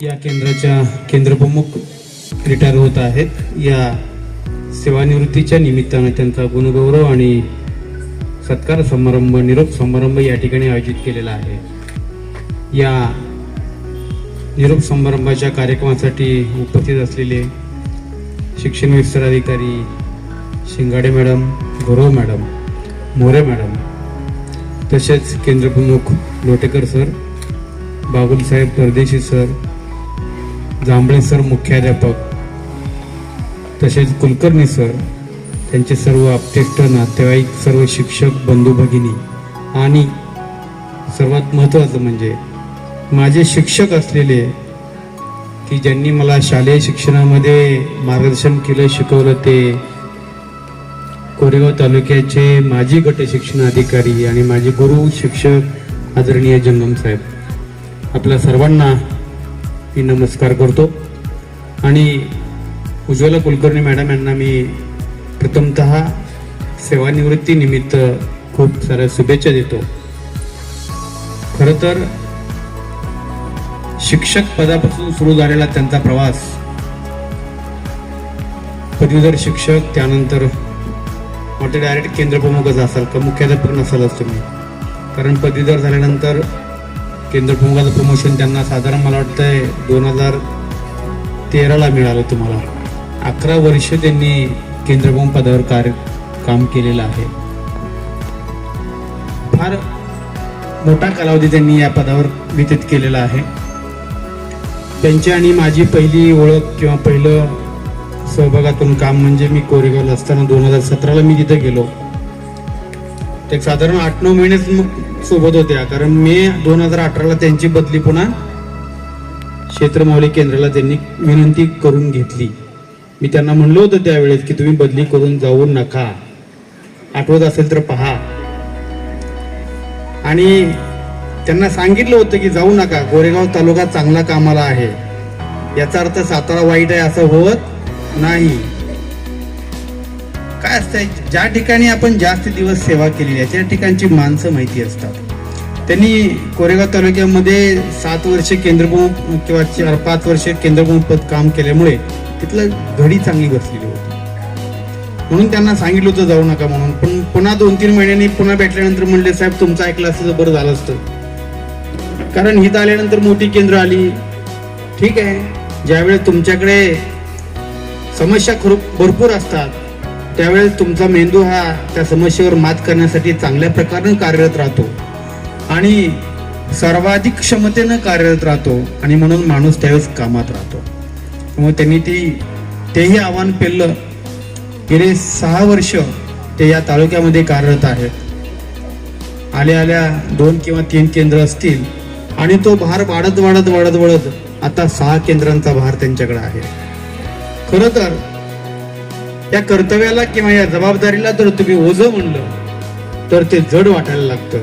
या केंद्राच्या केंद्रप्रमुख रिटायर होत आहेत. या सेवानिवृत्तीच्या निमित्तानं त्यांचा गुणगौरव आणि सत्कार समारंभ निरोप समारंभ या ठिकाणी आयोजित केलेला आहे. या निरोप समारंभाच्या कार्यक्रमासाठी उपस्थित असलेले शिक्षण विस्तार अधिकारी Shingade madam Gurav madam More madam तसेच केंद्रप्रमुख लोटेकर सर बाबुलसाहेब परदेशी सर जांभळे सर मुख्याध्यापक तसेच कुलकर्णी सर त्यांचे सर्व आपतेष्ट नातेवाईक सर्व शिक्षक बंधू भगिनी आणि सर्वात महत्त्वाचं म्हणजे माझे शिक्षक असलेले की ज्यांनी मला शालेय शिक्षणामध्ये मार्गदर्शन केलं शिकवलं ते कोरेगाव तालुक्याचे माजी गट शिक्षण अधिकारी आणि माझे गुरु शिक्षक आदरणीय जंगम साहेब. आपल्या सर्वांना मी नमस्कार करतो. आणि उज्ज्वला कुलकर्णी मॅडम यांना मी प्रथमतः सेवानिवृत्तीनिमित्त खूप साऱ्या शुभेच्छा देतो. खरं तर शिक्षक पदापासून सुरू झालेला त्यांचा प्रवास पदवीधर शिक्षक त्यानंतर मोठे डायरेक्ट केंद्रप्रमुखच असाल का मुख्याध्यापक नसालच तुम्ही. कारण पदवीधर झाल्यानंतर केंद्रप्रमुखाचं प्रमोशन त्यांना साधारण मला वाटतंय दोन हजार तेराला मिळालं तुम्हाला. अकरा वर्ष त्यांनी केंद्रप्रमुख पदावर कार्य काम केलेलं आहे. फार मोठा कालावधी त्यांनी या पदावर व्यतीत केलेला आहे. त्यांची आणि माझी पहिली ओळख किंवा पहिलं सहभागातून काम म्हणजे मी कोरेगावला असताना दोन हजार सतराला मी तिथे गेलो. ते साधारण आठ नऊ महिनेच मग सोबत होत्या. कारण मे दोन हजार अठराला त्यांची बदली पुन्हा क्षेत्रमावली केंद्राला त्यांनी विनंती करून घेतली. मी त्यांना म्हणलो होतं त्यावेळेस की तुम्ही बदली करून जाऊ नका. आठवत असेल तर पहा. आणि त्यांना सांगितलं होतं की जाऊ नका. गोरेगाव तालुका चांगला कामाला आहे. याचा अर्थ सातारा वाईट आहे असं होत नाही. काय असतंय? ज्या ठिकाणी आपण जास्त दिवस सेवा केलेली आहे त्या ठिकाणची माणसं माहिती असतात. त्यांनी कोरेगाव तालुक्यामध्ये सात वर्षे केंद्रप्रमुख किंवा चार पाच वर्षे केंद्रप्रमुख पद काम केल्यामुळे तिथलं घडी चांगली बसलेली होती. म्हणून त्यांना सांगितलं होतं जाऊ नका म्हणून. पण पुन्हा दोन तीन महिन्यांनी पुन्हा भेटल्यानंतर म्हणले साहेब तुमचं ऐकलं असतं बरं झालं असतं. कारण हिथं आल्यानंतर मोठी केंद्र आली. ठीक आहे. ज्यावेळेस तुमच्याकडे समस्या खरू भरपूर असतात त्यावेळेस तुमचा मेंदू हा त्या समस्येवर मात करण्यासाठी चांगल्या प्रकारे कार्यरत राहतो. आणि सर्वाधिक क्षमतेनं कार्यरत राहतो आणि म्हणून माणूस त्यावेळेस कामात राहतो. त्यामुळे त्यांनी ती तेही आव्हान पेललं. गेले सहा वर्ष ते या तालुक्यामध्ये कार्यरत आहेत. आल्या आल्या दोन किंवा तीन केंद्र असतील आणि तो भार वाढत वाढत वाढत वाढत आता सहा केंद्रांचा भार त्यांच्याकडे आहे. खरं तर या कर्तव्याला किंवा या जबाबदारीला जर तुम्ही ओझ म्हणलं तर ते जड वाटायला लागतं.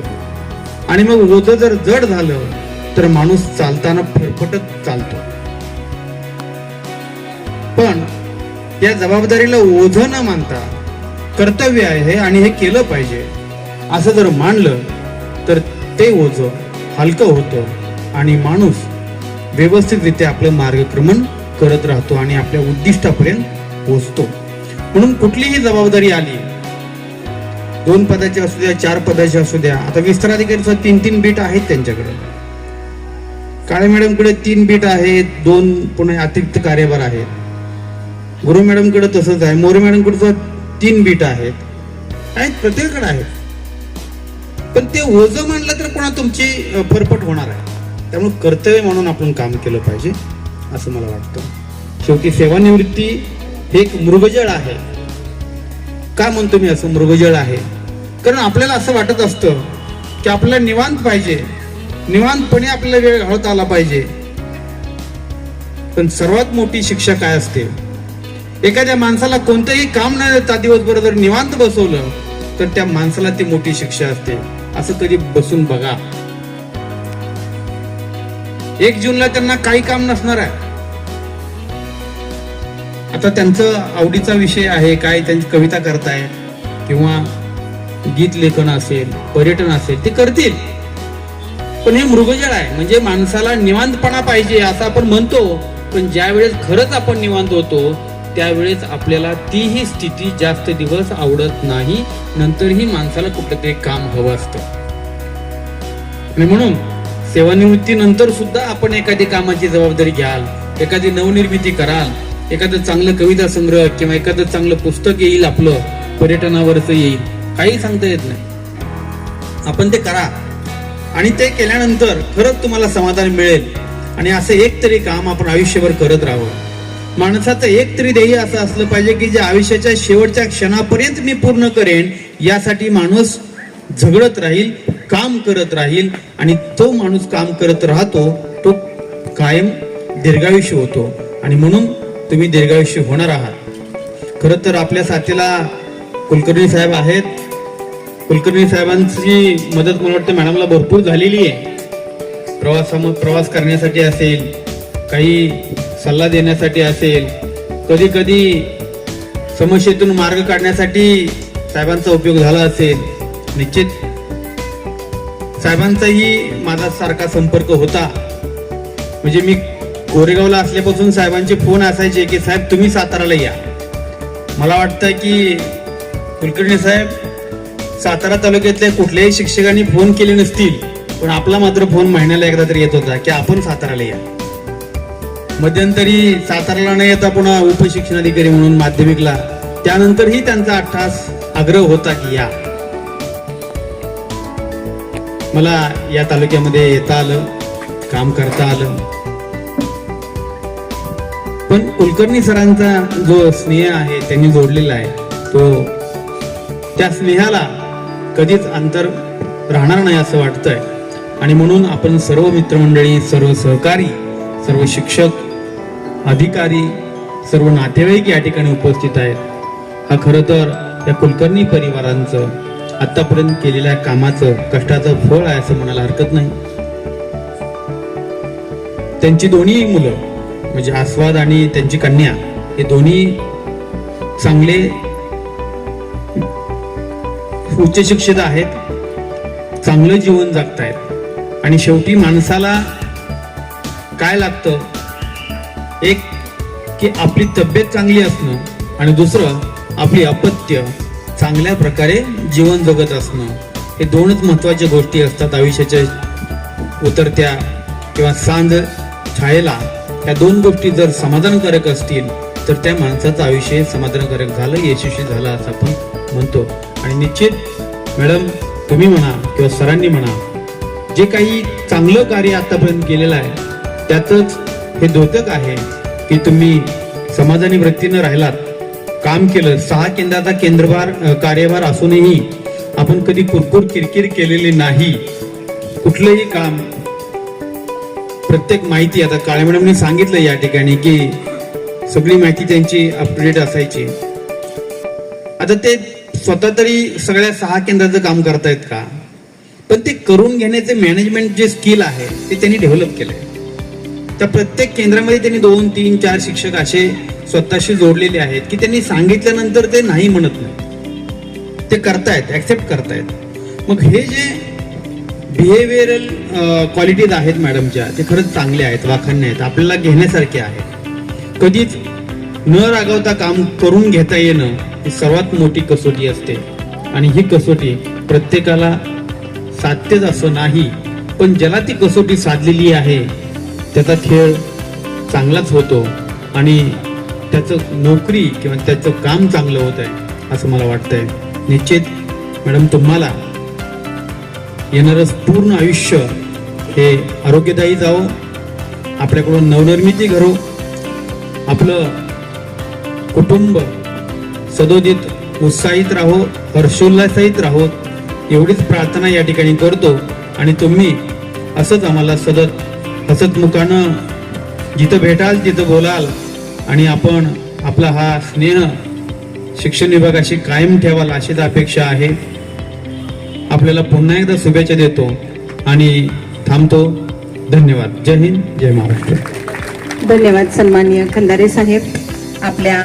आणि मग ओझ जर जड झालं तर माणूस चालताना फरफटत चालतो. पण या जबाबदारीला ओझ न मानता कर्तव्य आहे हे आणि हे केलं पाहिजे. असं जर मानलं तर ते ओझ हलकं होतं आणि माणूस व्यवस्थितरित्या आपलं मार्गक्रमण करत राहतो आणि आपल्या उद्दिष्टापर्यंत पोहोचतो. म्हणून कुठलीही जबाबदारी आली दोन पदाची असू द्या चार पदाची असू द्या आता विस्ताराधिकारीचं तीन तीन बीट आहेत त्यांच्याकडे. काळे मॅडमकडे तीन बीट आहेत दोन पुन्हा अतिरिक्त कार्यभार आहेत. गुरु मॅडमकडे तसंच आहे मोरे मॅडमकडे सुद्धा तीन बीट आहेत. आहेत प्रत्येकाकडे आहेत. पण ते ओझं म्हणलं तर पुन्हा तुमची फरफट होणार आहे. त्यामुळे कर्तव्य म्हणून आपण काम केलं पाहिजे असं मला वाटतं. शेवटी सेवानिवृत्ती हे एक मृगजळ आहे. का म्हणतो मी असं मृगजळ आहे? कारण आपल्याला असं वाटत असतं की आपल्याला निवांत पाहिजे. निवांतपणे आपल्याला वेळ घालवता आला पाहिजे. पण सर्वात मोठी शिक्षा काय असते? एखाद्या माणसाला कोणतंही काम न देता दिवसभर जर निवांत बसवलं तर त्या माणसाला ती मोठी शिक्षा असते. असं कधी बसून बघा. एक जूनला त्यांना काही काम नसणार आहे. आता त्यांचं आवडीचा विषय आहे काय त्यांची कविता करताय किंवा गीत लेखन असेल पर्यटन असेल ते करतील. पण हे मृगजळ आहे म्हणजे माणसाला निवांतपणा पाहिजे असं आपण म्हणतो. पण ज्या वेळेस खरंच आपण निवांत होतो त्यावेळेस आपल्याला तीही स्थिती जास्त दिवस आवडत नाही नंतरही माणसाला कुठलं तरी काम हवं असतं. आणि म्हणून सेवानिवृत्तीनंतर सुद्धा आपण एखादी कामाची जबाबदारी घ्याल एखादी नवनिर्मिती कराल एखादं चांगलं कविता संग्रह किंवा एखादं चांगलं पुस्तक येईल आपलं पर्यटनावरच येईल काही सांगता येत नाही. आपण ते करा. आणि ते केल्यानंतर खरंच तुम्हाला समाधान मिळेल. आणि असं एक तरी काम आपण आयुष्यभर करत राहावं. माणसाचं एक तरी ध्येय असं असलं पाहिजे की जे आयुष्याच्या शेवटच्या क्षणापर्यंत मी पूर्ण करेन यासाठी माणूस झगडत राहील काम करत राहील आणि तो माणूस काम करत राहतो तो कायम दीर्घायुष्य होतो. आणि म्हणून तुम्ही दीर्घायुष्य होणार आहात. खरं तर आपल्या साथीला कुलकर्णी साहेब आहेत. कुलकर्णी साहेबांची मदत मला वाटतं मॅडमला भरपूर झालेली आहे. प्रवासाम प्रवास करण्यासाठी असेल काही सल्ला देण्यासाठी असेल कधी कधी समस्येतून मार्ग काढण्यासाठी साहेबांचा उपयोग झाला असेल निश्चित. साहेबांचाही माझा सारखा संपर्क होता. म्हणजे मी कोरेगावला असल्यापासून साहेबांचे फोन असायचे की साहेब तुम्ही साताराला या. मला वाटतं की कुलकर्णी साहेब सातारा तालुक्यातल्या कुठल्याही शिक्षकांनी फोन केले नसतील पण आपला मात्र फोन महिन्याला एकदा तरी येत होता की आपण साताराला या. मध्यंतरी साताराला न येता पुन्हा उपशिक्षणाधिकारी म्हणून माध्यमिकला त्यानंतरही त्यांचा अठ्ठास आग्रह होता की या. मला या तालुक्यामध्ये येता आलं काम करता आलं. पण कुलकर्णी सरांचा जो स्नेह आहे त्यांनी जोडलेला आहे तो त्या स्नेहाला कधीच अंतर राहणार नाही असं वाटतंय. आणि म्हणून आपण सर्व मित्रमंडळी सर्व सहकारी सर्व शिक्षक अधिकारी सर्व नातेवाईक या ठिकाणी उपस्थित आहेत. हा खरं तर या कुलकर्णी परिवारांचं आतापर्यंत केलेल्या कामाचं कष्टाचं फळ आहे असं म्हणायला हरकत नाही. त्यांची दोन्ही मुलं म्हणजे आस्वाद आणि त्यांची कन्या हे दोन्ही चांगले उच्च शिक्षित आहेत चांगलं जीवन जगतायत. आणि शेवटी माणसाला काय लागतं? एक की आपली तब्येत चांगली असणं आणि दुसरं आपली अपत्य चांगल्या प्रकारे जीवन जगत असणं. हे दोनच महत्त्वाच्या गोष्टी असतात आयुष्याच्या उतरत्या किंवा सांज छायेला. या दोन गोष्टी जर समाधानकारक असतील तर त्या माणसाचं आयुष्य समाधानकारक झालं यशस्वी झालं असं आपण म्हणतो. आणि निश्चित मॅडम तुम्ही म्हणा किंवा सरांनी म्हणा जे काही चांगलं कार्य आतापर्यंत केलेलं आहे त्यातच हे द्योतक आहे की तुम्ही समाधानी वृत्तीनं राहिलात काम केलं सहा केंद्राचा केंद्रभार कार्यभार असूनही आपण कधी कुरकुर किरकिर केलेली नाही. कुठलंही काम प्रत्येक माहिती आता काळे मॅडमने सांगितलं या ठिकाणी की सगळी माहिती त्यांची अपडेट असायची. आता ते स्वतः तरी सगळ्या सहा केंद्राचं काम करतायत का? पण ते करून घेण्याचे मॅनेजमेंट जे स्किल आहे ते त्यांनी डेव्हलप केलंय. त्या प्रत्येक केंद्रामध्ये त्यांनी दोन तीन चार शिक्षक असे स्वतःशी जोडलेले आहेत की त्यांनी सांगितल्यानंतर ते नाही म्हणत नाही. ते करतायत ऍक्सेप्ट करतायत. मग हे जे बिहेवियरल क्वालिटीज आहेत मॅडमच्या ते खरंच चांगले आहेत वाखाणणे आहेत आपल्याला घेण्यासारखे आहेत. कधीच न रागवता काम करून घेता येणं ही सर्वात मोठी कसोटी असते. आणि ही कसोटी प्रत्येकाला साध्यच असं नाही पण ज्याला ती कसोटी साधलेली आहे त्याचा खेळ चांगलाच होतो आणि त्याचं नोकरी किंवा त्याचं काम चांगलं होत आहे असं मला वाटतंय. निश्चित मॅडम तुम्हाला येणारं पूर्ण आयुष्य हे आरोग्यदायी जावं. आपल्याकडून नवनिर्मिती घडो. आपलं कुटुंब सदोदित उत्साहित राहो हर्षोल्लासित राहो. एवढीच प्रार्थना या ठिकाणी करतो. आणि तुम्ही असंच आम्हाला सतत हसतमुखानं जिथं भेटाल तिथं बोलाल. आणि आपण आपला हा स्नेह शिक्षण विभागाशी कायम ठेवाल अशीच अपेक्षा आहे. आपल्याला पुन्हा एकदा शुभेच्छा देतो आणि थांबतो. धन्यवाद. जय हिंद. जय महाराष्ट्र. धन्यवाद सन्माननीय खंदारे साहेब. आपल्या